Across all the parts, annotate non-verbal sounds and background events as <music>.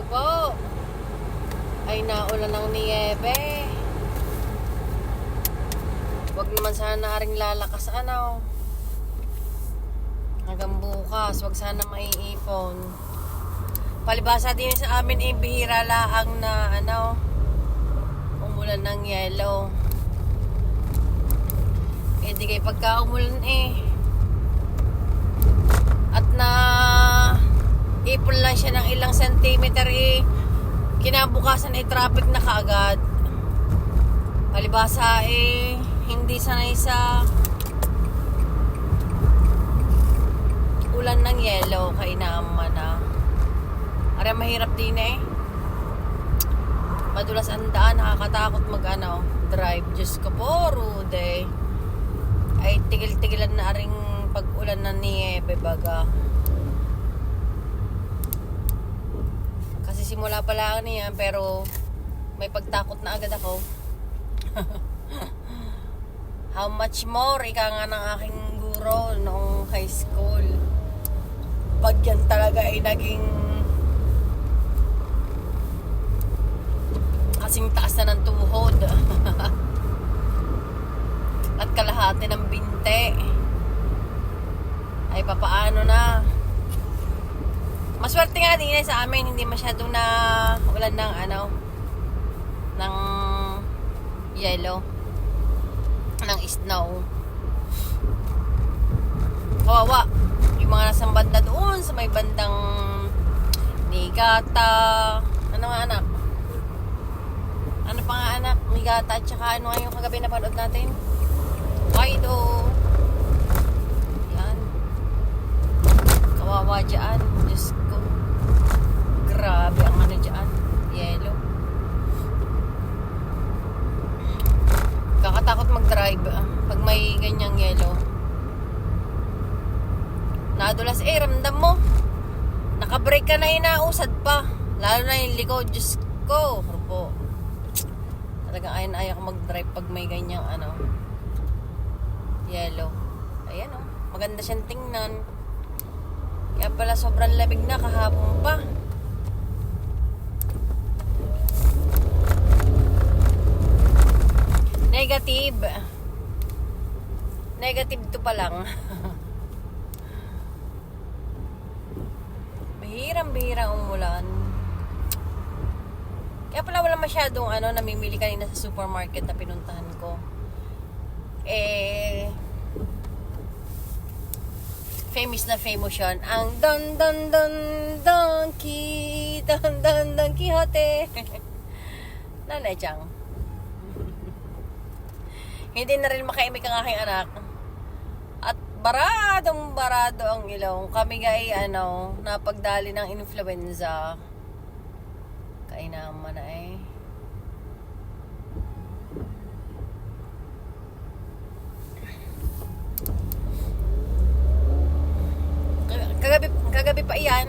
ko po. Ay naulan ng niyebe. Huwag naman sana ring lalakas ano. Hanggang bukas, huwag sana maiipon. Palibasa din sa amin eh, bihira na ano, umulan ng yellow. Eh di kay pagka umulan eh. At na ipon lang siya ng ilang centimeter eh. Kinabukasan eh traffic na kaagad. Palibasa eh hindi sanay sa ulan ng yellow kay naman na. Are mahirap din eh. Madulas ang daan, nakakatakot mag ano, drive. Diyos ko po, rude. Ay tigil-tigilan na ring pag-ulan na niyebe baga. Kasi simula pa lang niyan pero may pagtakot na agad ako. <laughs> How much more? Ika nga ng aking guro noong high school. Pag yan talaga ay naging kasing taas na ng tuhod. <laughs> At kalahati ng binte. Ay papaano na. Maswerte nga din eh sa amin, hindi masyadong na ulan ng ano, ng yellow, ng snow. Kawawa. Yung mga nasa banda doon, sa may bandang Nigata. Ano nga anak? Ano pa nga anak? Nigata at ano nga yung kagabi na panood natin? Waido. Yan. Kawawa dyan. Diyos ko. Grabe ang ano dyan. Yellow. Kakatakot mag-drive ah, pag may ganyang yellow. Nadulas eh, ramdam mo. Nakabrake ka na inausad pa. Lalo na yung likod. Diyos ko. Rupo. Talagang ayaw ayaw ko mag-drive pag may ganyang ano. Yellow. Ayan oh. Maganda siyang tingnan. Kaya pala sobrang lamig na kahapon pa. Negative. Negative to pa lang. <laughs> Bihirang bihirang umulan. Kaya pala wala masyadong ano, namimili kanina sa supermarket na pinuntahan ko. Eh, famous na famous yun. Ang Don Don Don Donkey Don Don Don Quixote. <laughs> Nanay Chang. Hindi na rin makaimik ang aking anak. At baradong barado ang ilong. Kami gay ano, napagdali ng influenza. Kaya naman na eh. Kag- Kagabi, kagabi pa iyan.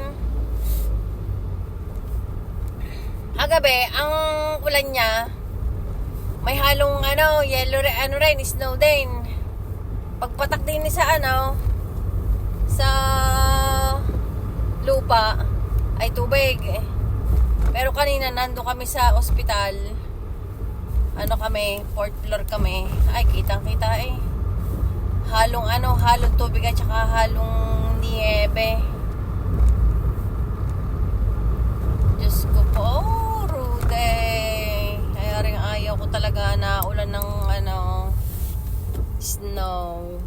Kagabi, ang ulan niya, may halong ano, yellow ano rin, snow din. Pagpatak din ni sa ano, sa lupa, ay tubig. Pero kanina nando kami sa ospital. Ano kami, fourth floor kami. Ay, kitang kita eh. Halong ano, halong tubig at saka halong niebe. Diyos ko po, oh, Rude. Kaya rin ayaw ko talaga na ulan ng ano, snow.